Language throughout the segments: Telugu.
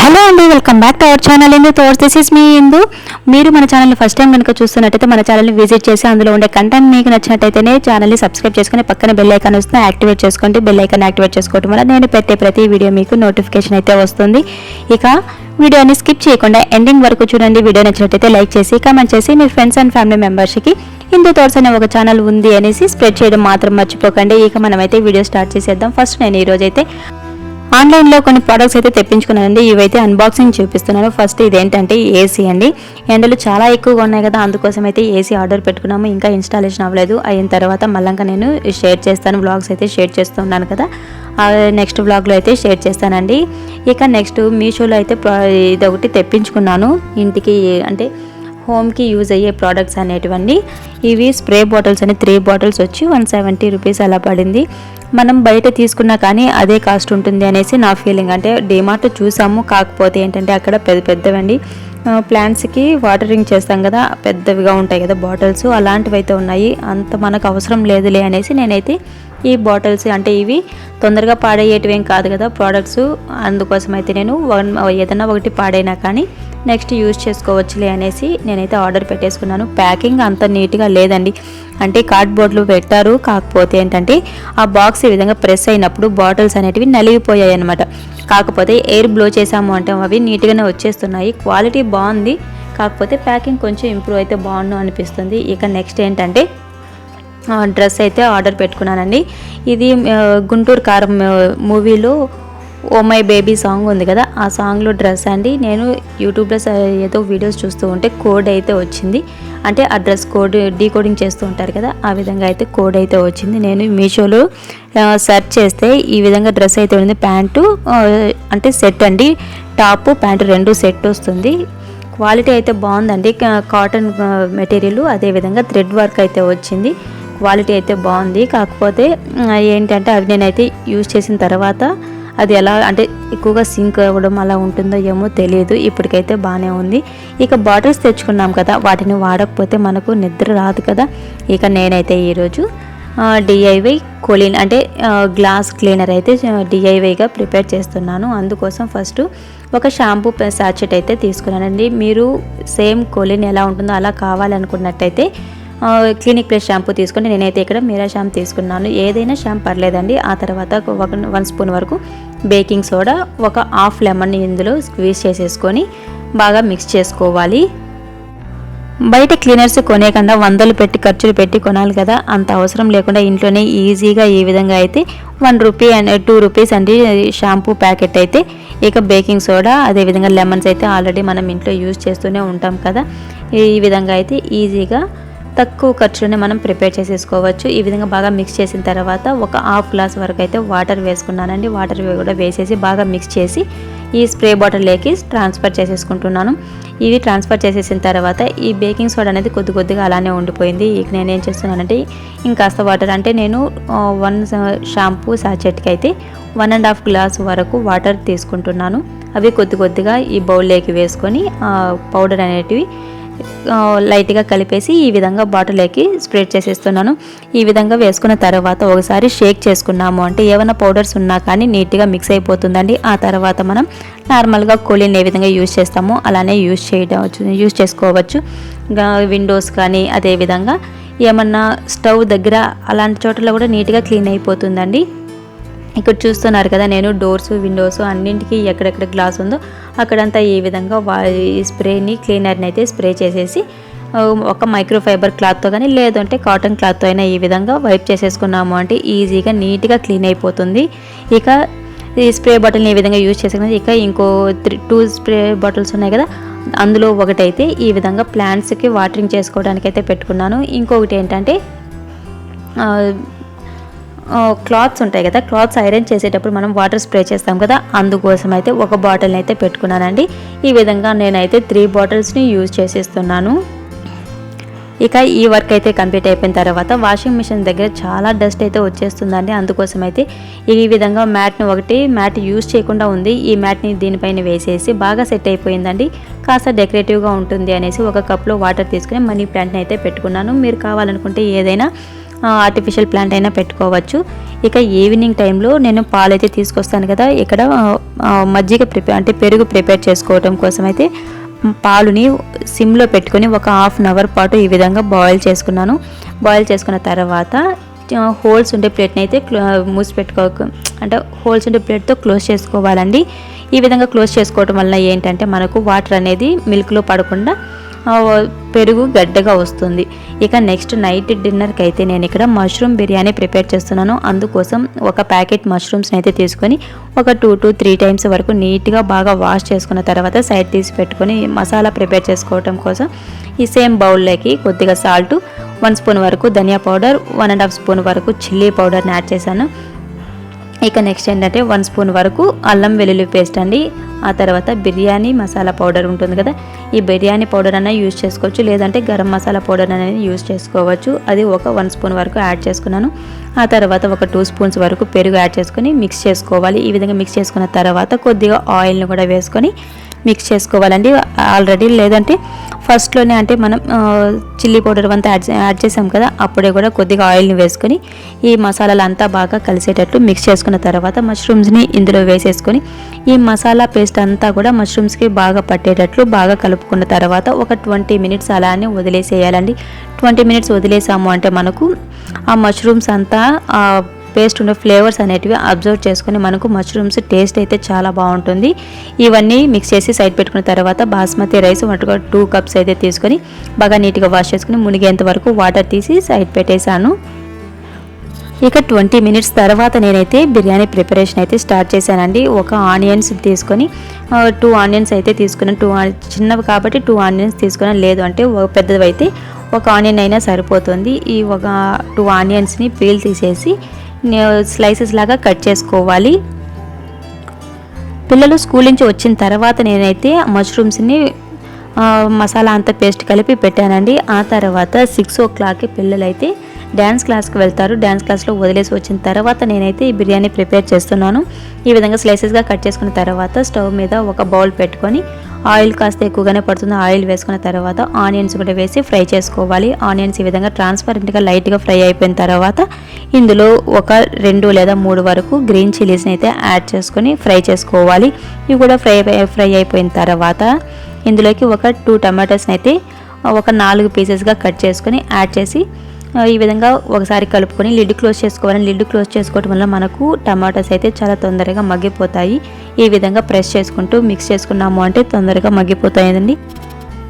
హలో అండి welcome back to our channel. Indu thoughts this is me Indu. మీరు మన ఛానల్ ఫస్ట్ టైం కనుక చూస్తున్నట్టయితే మన ఛానల్ని విజిట్ చేసి అందులో ఉండే కంటెంట్ మీకు నచ్చినట్టయితేనే ఛానల్ని సబ్స్క్రైబ్ చేసుకుని పక్కన బెల్ ఐకాన్ వస్తుంది. యాక్టివేట్ చేసుకోండి. బెల్ ఐకాన్ యాక్టివేట్ చేసుకోవడం వల్ల నేను పెట్టే ప్రతి వీడియో మీకు నోటిఫికేషన్ అయితే వస్తుంది. ఇక వీడియోని స్కిప్ చేయకుండా ఎండింగ్ వరకు చూడండి. వీడియో నచ్చినట్టయితే లైక్ చేసి కామెంట్ చేసి మీ ఫ్రెండ్స్ అండ్ ఫ్యామిలీ మెంబర్స్కి హిందూ థాట్స్ అనే ఒక ఛానల్ ఉంది అనేసి స్ప్రెడ్ చేయడం మాత్రం మర్చిపోకండి. ఇక మనమైతే వీడియో స్టార్ట్ చేసేద్దాం. ఫస్ట్ నేను ఈరోజైతే ఆన్లైన్లో కొన్ని ప్రొడక్ట్స్ అయితే తెప్పించుకున్నానండి. ఇవైతే అన్బాక్సింగ్ చూపిస్తున్నాను. ఫస్ట్ ఇదేంటంటే ఏసీ అండి. ఎండలు చాలా ఎక్కువగా ఉన్నాయి కదా అందుకోసం అయితే ఏసీ ఆర్డర్ పెట్టుకున్నాము. ఇంకా ఇన్స్టాలేషన్ అవ్వలేదు. అయిన తర్వాత మళ్ళంగా నేను షేర్ చేస్తాను. బ్లాగ్స్ అయితే షేర్ చేస్తున్నాను కదా. నెక్స్ట్ బ్లాగ్లో అయితే షేర్ చేస్తానండి. ఇక నెక్స్ట్ మీషోలో అయితే ప్రా- ఇది ఒకటి తెప్పించుకున్నాను. ఇంటికి అంటే హోమ్కి యూజ్ అయ్యే ప్రోడక్ట్స్ అనేటివండి ఇవి స్ప్రే బాటిల్స్ అని త్రీ బాటిల్స్ వచ్చి వన్ సెవెంటీ రూపీస్ అలా పడింది. మనం బయట తీసుకున్నా కానీ అదే కాస్ట్ ఉంటుంది అనేసి నా ఫీలింగ్. అంటే డిమార్ట్ చూసాము కాకపోతే ఏంటంటే అక్కడ పెద్ద పెద్దవండి. ప్లాంట్స్కి వాటరింగ్ చేస్తాం కదా పెద్దవిగా ఉంటాయి కదా బాటిల్స్. అలాంటివి అయితే ఉన్నాయి. అంత మనకు అవసరం లేదులే అనేసి నేనైతే ఈ బాటిల్స్ అంటే ఇవి తొందరగా పాడయ్యేటివేం కాదు కదా ప్రోడక్ట్స్. అందుకోసం అయితే నేను వన్ ఏదైనా ఒకటి పాడైనా కానీ నెక్స్ట్ యూజ్ చేసుకోవచ్చులే అనేసి నేనైతే ఆర్డర్ పెట్టేసుకున్నాను. ప్యాకింగ్ అంత నీట్గా లేదండి. అంటే కార్డ్బోర్డ్లు పెట్టారు. కాకపోతే ఏంటంటే ఆ బాక్స్ ఈ విధంగా ప్రెస్ అయినప్పుడు బాటిల్స్ అనేటివి నలిగిపోయాయి అనమాట కాకపోతే ఎయిర్ బ్లో చేసాము అంటే అవి నీట్గానే వచ్చేస్తున్నాయి. క్వాలిటీ బాగుంది. కాకపోతే ప్యాకింగ్ కొంచెం ఇంప్రూవ్ అయితే బాగుండు అనిపిస్తుంది. ఇక నెక్స్ట్ ఏంటంటే డ్రెస్ అయితే ఆర్డర్ పెట్టుకున్నానండి. ఇది గుంటూరు కారం మూవీలో ఓ మై బేబీ సాంగ్ ఉంది కదా ఆ సాంగ్లో డ్రెస్ అండి. నేను యూట్యూబ్లో ఏదో వీడియోస్ చూస్తూ ఉంటే కోడ్ అయితే వచ్చింది. అంటే ఆ డ్రెస్ కోడ్ డీకోడింగ్ చేస్తూ ఉంటారు కదా ఆ విధంగా అయితే కోడ్ అయితే వచ్చింది. నేను మీషోలో సెర్చ్ చేస్తే ఈ విధంగా డ్రెస్ అయితే ఉంది. ప్యాంటు అంటే సెట్ అండి. టాప్ ప్యాంటు రెండు సెట్ వస్తుంది. క్వాలిటీ అయితే బాగుందండి. కాటన్ మెటీరియల్ అదేవిధంగా థ్రెడ్ వర్క్ అయితే వచ్చింది. క్వాలిటీ అయితే బాగుంది. కాకపోతే ఏంటంటే అవి నేనైతే యూజ్ చేసిన తర్వాత అది ఎలా అంటే ఎక్కువగా సింక్ అవ్వడం అలా ఉంటుందో ఏమో తెలియదు. ఇప్పటికైతే బాగానే ఉంది. ఇక బాటిల్స్ తెచ్చుకున్నాం కదా వాటిని వాడకపోతే మనకు నిద్ర రాదు కదా. ఇక నేనైతే ఈరోజు డిఐవై కొలిన్ అంటే గ్లాస్ క్లీనర్ అయితే డిఐవైగా ప్రిపేర్ చేస్తున్నాను. అందుకోసం ఫస్ట్ ఒక షాంపూ సాచెట్ అయితే తీసుకున్నానండి. మీరు సేమ్ కొలిన్ ఎలా ఉంటుందో అలా కావాలనుకున్నట్టయితే క్లినిక్ ప్లస్ షాంపూ తీసుకొని నేనైతే ఇక్కడ మీరా షాంపూ తీసుకున్నాను. ఏదైనా షాంపూ పర్లేదండి. ఆ తర్వాత ఒక వన్ స్పూన్ వరకు బేకింగ్ సోడా ఒక హాఫ్ లెమన్ ఇందులో స్క్వీజ్ చేసేసుకొని బాగా మిక్స్ చేసుకోవాలి. బయట క్లీనర్స్ కొనేకుండా వందలు పెట్టి ఖర్చులు పెట్టి కొనాలి కదా. అంత అవసరం లేకుండా ఇంట్లోనే ఈజీగా ఈ విధంగా అయితే one rupee and two rupees అండి షాంపూ ప్యాకెట్ అయితే. ఇక బేకింగ్ సోడా అదేవిధంగా లెమన్స్ అయితే ఆల్రెడీ మనం ఇంట్లో యూజ్ చేస్తూనే ఉంటాం కదా. ఈ విధంగా అయితే ఈజీగా తక్కువ ఖర్చులోనే మనం ప్రిపేర్ చేసేసుకోవచ్చు. ఈ విధంగా బాగా మిక్స్ చేసిన తర్వాత ఒక హాఫ్ గ్లాస్ వరకు అయితే వాటర్ వేసుకున్నానండి. వాటర్ కూడా వేసేసి బాగా మిక్స్ చేసి ఈ స్ప్రే బాటిల్లోకి ట్రాన్స్ఫర్ చేసేసుకుంటున్నాను. ఇవి ట్రాన్స్ఫర్ చేసేసిన తర్వాత ఈ బేకింగ్ సోడా అనేది కొద్ది కొద్దిగా అలానే ఉండిపోయింది. ఇక నేను ఏం చేస్తున్నానంటే ఇంకాస్త వాటర్ అంటే నేను వన్ షాంపూ సాచెట్కి అయితే వన్ అండ్ హాఫ్ గ్లాస్ వరకు వాటర్ తీసుకుంటున్నాను. అవి కొద్ది కొద్దిగా ఈ బౌల్లోకి వేసుకొని పౌడర్ అనేటివి లైట్గా కలిపేసి ఈ విధంగా బాటిల్లోకి స్ప్రెడ్ చేసేస్తున్నాను. ఈ విధంగా వేసుకున్న తర్వాత ఒకసారి షేక్ చేసుకున్నాము. అంటే ఏమైనా పౌడర్స్ ఉన్నా కానీ నీట్గా మిక్స్ అయిపోతుందండి. ఆ తర్వాత మనం నార్మల్గా కూలింగ్ ఏ విధంగా యూజ్ చేస్తామో అలానే యూజ్ చేయవచ్చు యూజ్ చేసుకోవచ్చు. విండోస్ కానీ అదేవిధంగా ఏమన్నా స్టవ్ దగ్గర అలాంటి చోట్ల కూడా నీట్గా క్లీన్ అయిపోతుందండి. ఇక్కడ చూస్తున్నారు కదా నేను డోర్స్ విండోస్ అన్నింటికి ఎక్కడెక్కడ గ్లాస్ ఉందో అక్కడంతా ఈ విధంగా వా ఈ స్ప్రేని క్లీనర్ని అయితే స్ప్రే చేసేసి ఒక మైక్రోఫైబర్ క్లాత్తో కానీ లేదంటే కాటన్ క్లాత్తో అయినా ఈ విధంగా వైప్ చేసేసుకున్నాము. అంటే ఈజీగా నీట్గా క్లీన్ అయిపోతుంది. ఇక ఈ స్ప్రే బాటిల్ని ఈ విధంగా యూజ్ చేసుకున్నది ఇక ఇంకో త్రీ టూ స్ప్రే బాటిల్స్ ఉన్నాయి కదా అందులో ఒకటైతే ఈ విధంగా ప్లాంట్స్కి వాటరింగ్ చేసుకోవడానికి అయితే పెట్టుకున్నాను. ఇంకొకటి ఏంటంటే క్లాత్స్ ఉంటాయి కదా క్లాత్స్ ఐరన్ చేసేటప్పుడు మనం వాటర్ స్ప్రే చేస్తాం కదా అందుకోసం అయితే ఒక బాటిల్ని అయితే పెట్టుకున్నానండి. ఈ విధంగా నేనైతే త్రీ బాటిల్స్ని యూజ్ చేసేస్తున్నాను. ఇక ఈ వర్క్ అయితే కంప్లీట్ అయిపోయిన తర్వాత వాషింగ్ మిషన్ దగ్గర చాలా డస్ట్ అయితే వచ్చేస్తుందండి. అందుకోసం అయితే ఈ విధంగా మ్యాట్ని ఒకటి మ్యాట్ యూజ్ చేయకుండా ఉంది. ఈ మ్యాట్ని దీనిపైన వేసేసి బాగా సెట్ అయిపోయిందండి. కాస్త డెకరేటివ్గా ఉంటుంది అనేసి ఒక కప్లో వాటర్ తీసుకుని మనీ ప్లాంట్ని అయితే పెట్టుకున్నాను. మీరు కావాలనుకుంటే ఏదైనా ఆర్టిఫిషియల్ ప్లాంట్ అయినా పెట్టుకోవచ్చు. ఇక ఈవినింగ్ టైంలో నేను పాలు అయితే తీసుకొస్తాను కదా ఇక్కడ మజ్జిగ ప్రిపేర్ అంటే పెరుగు ప్రిపేర్ చేసుకోవడం కోసం అయితే పాలుని సిమ్లో పెట్టుకొని ఒక హాఫ్ అన్ అవర్ పాటు ఈ విధంగా బాయిల్ చేసుకున్నాను. బాయిల్ చేసుకున్న తర్వాత హోల్స్ ఉండే ప్లేట్ని అయితే మూసి పెట్టుకో అంటే హోల్స్ ఉండే ప్లేట్తో క్లోజ్ చేసుకోవాలండి. ఈ విధంగా క్లోజ్ చేసుకోవడం వల్ల ఏంటంటే మనకు వాటర్ అనేది మిల్క్లో పడకుండా పెరుగు గడ్డగా వస్తుంది. ఇక నెక్స్ట్ నైట్ డిన్నర్కి అయితే నేను ఇక్కడ మష్రూమ్ బిర్యానీ ప్రిపేర్ చేస్తున్నాను. అందుకోసం ఒక ప్యాకెట్ మష్రూమ్స్ని అయితే తీసుకొని ఒక టూ టు త్రీ టైమ్స్ వరకు నీట్గా బాగా వాష్ చేసుకున్న తర్వాత సైడ్ తీసి పెట్టుకొని మసాలా ప్రిపేర్ చేసుకోవడం కోసం ఈ సేమ్ బౌల్లోకి కొద్దిగా సాల్ట్ వన్ స్పూన్ వరకు ధనియా powder one and half spoon వరకు చిల్లీ పౌడర్ని యాడ్ చేశాను. ఇక నెక్స్ట్ ఏంటంటే వన్ స్పూన్ వరకు అల్లం వెల్లుల్లి పేస్ట్ అండి. ఆ తర్వాత బిర్యానీ మసాలా పౌడర్ ఉంటుంది కదా ఈ బిర్యానీ పౌడర్ అన్న యూజ్ చేసుకోవచ్చు. లేదంటే గరం మసాలా పౌడర్ అనేది యూజ్ చేసుకోవచ్చు. అది ఒక వన్ స్పూన్ వరకు యాడ్ చేసుకున్నాను. ఆ తర్వాత ఒక టూ స్పూన్స్ వరకు పెరుగు యాడ్ చేసుకొని మిక్స్ చేసుకోవాలి. ఈ విధంగా మిక్స్ చేసుకున్న తర్వాత కొద్దిగా ఆయిల్ని కూడా వేసుకొని మిక్స్ చేసుకోవాలండి. ఆల్రెడీ లేదంటే ఫస్ట్లోనే అంటే మనం చిల్లీ పౌడర్ అంతా యాడ్ యాడ్ చేసాం కదా అప్పుడే కూడా కొద్దిగా ఆయిల్ని వేసుకొని ఈ మసాలాలు అంతా బాగా కలిసేటట్లు మిక్స్ చేసుకున్న తర్వాత మష్రూమ్స్ని ఇందులో వేసేసుకొని ఈ మసాలా పేస్ట్ అంతా కూడా మష్రూమ్స్కి బాగా పట్టేటట్లు బాగా కలుపుకున్న తర్వాత ఒక ట్వంటీ మినిట్స్ అలానే వదిలేసేయాలండి. ట్వంటీ మినిట్స్ వదిలేసాము అంటే మనకు ఆ మష్రూమ్స్ అంతా పేస్ట్ ఉండే ఫ్లేవర్స్ అనేటివి అబ్జర్వ్ చేసుకొని మనకు మష్రూమ్స్ టేస్ట్ అయితే చాలా బాగుంటుంది. ఇవన్నీ మిక్స్ చేసి సైడ్ పెట్టుకున్న తర్వాత బాస్మతి రైస్ ఒక టూ కప్స్ అయితే తీసుకొని బాగా నీట్గా వాష్ చేసుకుని మునిగేంత వరకు వాటర్ తీసి సైడ్ పెట్టేశాను. ఇక ట్వంటీ మినిట్స్ తర్వాత నేనైతే బిర్యానీ ప్రిపరేషన్ అయితే స్టార్ట్ చేశానండి. ఒక ఆనియన్స్ తీసుకొని టూ ఆనియన్స్ అయితే తీసుకున్నాను. టూ చిన్నవి కాబట్టి టూ ఆనియన్స్ తీసుకున్నాను. లేదు అంటే ఒక పెద్దవి అయితే ఒక ఆనియన్ అయినా సరిపోతుంది. ఈ ఒక టూ ఆనియన్స్ని పీల్ తీసేసి స్లైసెస్ లాగా కట్ చేసుకోవాలి. పిల్లలు స్కూల్ నుంచి వచ్చిన తర్వాత నేనైతే మష్రూమ్స్ని మసాలా అంతా పేస్ట్ కలిపి పెట్టానండి. ఆ తర్వాత సిక్స్ ఓ క్లాక్కి పిల్లలైతే డ్యాన్స్ క్లాస్కి వెళ్తారు. డ్యాన్స్ క్లాస్లో వదిలేసి వచ్చిన తర్వాత నేనైతే ఈ బిర్యానీ ప్రిపేర్ చేస్తున్నాను. ఈ విధంగా స్లైసెస్గా కట్ చేసుకున్న తర్వాత స్టవ్ మీద ఒక బౌల్ పెట్టుకొని ఆయిల్ కాస్త ఎక్కువగానే పడుతుంది. ఆయిల్ వేసుకున్న తర్వాత ఆనియన్స్ కూడా వేసి ఫ్రై చేసుకోవాలి. ఆనియన్స్ ఈ విధంగా ట్రాన్స్పరెంట్గా లైట్గా ఫ్రై అయిపోయిన తర్వాత ఇందులో ఒక రెండు లేదా మూడు వరకు గ్రీన్ చిల్లీస్ని అయితే యాడ్ చేసుకొని ఫ్రై చేసుకోవాలి. ఇవి కూడా ఫ్రై ఫ్రై అయిపోయిన తర్వాత ఇందులోకి ఒక టూ టమాటోస్ని అయితే ఒక నాలుగు పీసెస్గా కట్ చేసుకొని యాడ్ చేసి ఈ విధంగా ఒకసారి కలుపుకొని లిడ్ క్లోజ్ చేసుకోవాలి లిడ్ క్లోజ్ చేసుకోవడం వల్ల మనకు టమాటాస్ అయితే చాలా తొందరగా మగ్గిపోతాయి. ఈ విధంగా ప్రెస్ చేసుకుంటూ మిక్స్ చేసుకున్నాము అంటే తొందరగా మగ్గిపోతాయండి.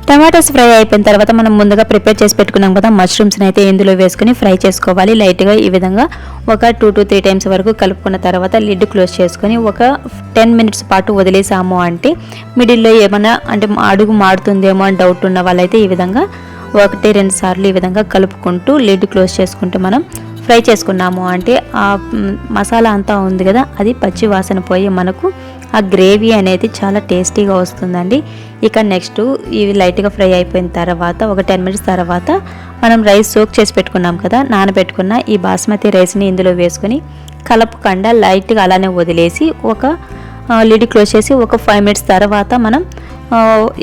టమాటాస్ ఫ్రై అయిపోయిన తర్వాత మనం ముందుగా ప్రిపేర్ చేసి పెట్టుకున్నాం కదా మష్రూమ్స్ని అయితే ఇందులో వేసుకుని ఫ్రై చేసుకోవాలి. లైట్గా ఈ విధంగా ఒక టూ టు త్రీ టైమ్స్ వరకు కలుపుకున్న తర్వాత లిడ్ క్లోజ్ చేసుకొని ఒక టెన్ మినిట్స్ పాటు వదిలేసాము అంటే మిడిల్లో ఏమైనా అంటే అడుగు మాడుతుందేమో అని డౌట్ ఉన్న వాళ్ళైతే ఈ విధంగా ఒకటి రెండు సార్లు ఈ విధంగా కలుపుకుంటూ లిడ్ క్లోజ్ చేసుకుంటూ మనం ఫ్రై చేసుకున్నాము అంటే ఆ మసాలా అంతా ఉంది కదా అది పచ్చి వాసన పోయి మనకు ఆ గ్రేవీ అనేది చాలా టేస్టీగా వస్తుందండి. ఇక నెక్స్ట్ ఇవి లైట్గా ఫ్రై అయిపోయిన తర్వాత ఒక టెన్ మినిట్స్ తర్వాత మనం రైస్ సోక్ చేసి పెట్టుకున్నాం కదా నానబెట్టుకున్న ఈ బాస్మతి రైస్ని ఇందులో వేసుకొని కలపకుండా లైట్గా అలానే వదిలేసి ఒక లిడ్ క్లోజ్ చేసి ఒక ఫైవ్ మినిట్స్ తర్వాత మనం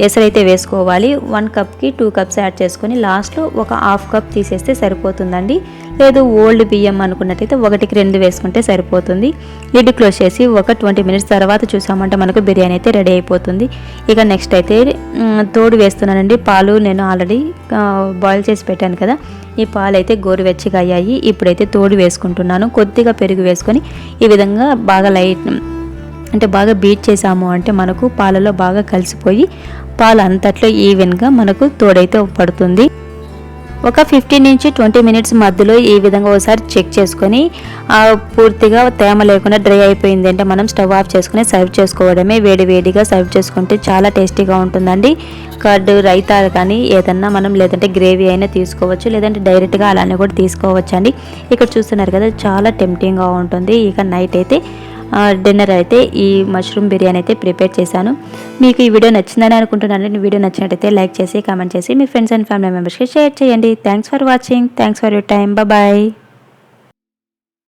ఎసరైతే వేసుకోవాలి. వన్ కప్కి టూ కప్స్ యాడ్ చేసుకొని లాస్ట్లో ఒక హాఫ్ కప్ తీసేస్తే సరిపోతుందండి. లేదు ఓల్డ్ బియ్యం అనుకున్నట్టయితే ఒకటికి రెండు వేసుకుంటే సరిపోతుంది. లిడ్ క్లోజ్ చేసి ఒక ట్వంటీ మినిట్స్ తర్వాత చూసామంటే మనకు బిర్యానీ అయితే రెడీ అయిపోతుంది. ఇక నెక్స్ట్ అయితే తోడు వేస్తున్నానండి. పాలు నేను ఆల్రెడీ బాయిల్ చేసి పెట్టాను కదా. ఈ పాలు అయితే గోరువెచ్చగా అయ్యాయి. ఇప్పుడైతే తోడు వేసుకుంటున్నాను. కొద్దిగా పెరుగు వేసుకొని ఈ విధంగా బాగా లైట్ అంటే బాగా బీట్ చేసాము అంటే మనకు పాలలో బాగా కలిసిపోయి పాలు అంతట్లో ఈవెన్గా మనకు తోడైతే పడుతుంది. ఒక ఫిఫ్టీన్ నుంచి ట్వంటీ మినిట్స్ మధ్యలో ఈ విధంగా ఒకసారి చెక్ చేసుకొని పూర్తిగా తేమ లేకుండా డ్రై అయిపోయింది అంటే మనం స్టవ్ ఆఫ్ చేసుకుని సర్వ్ చేసుకోవడమే వేడి వేడిగా సర్వ్ చేసుకుంటే చాలా టేస్టీగా ఉంటుందండి. కర్డ్ రైతా కానీ ఏదన్నా మనం లేదంటే గ్రేవీ అయినా తీసుకోవచ్చు లేదంటే డైరెక్ట్గా అలానే కూడా తీసుకోవచ్చు అండి ఇక్కడ చూస్తున్నారు కదా చాలా టెంప్టింగ్గా ఉంటుంది. ఇక నైట్ అయితే డిన్నర్ అయితే ఈ మష్రూమ్ బిర్యానీ అయితే ప్రిపేర్ చేశాను. మీకు ఈ వీడియో నచ్చిందని అనుకుంటున్నాను. ఈ వీడియో నచ్చినట్టయితే లైక్ చేసి కామెంట్ చేసి మీ ఫ్రెండ్స్ అండ్ ఫ్యామిలీ మెంబర్స్కి షేర్ చేయండి. Thanks for watching thanks for your time bye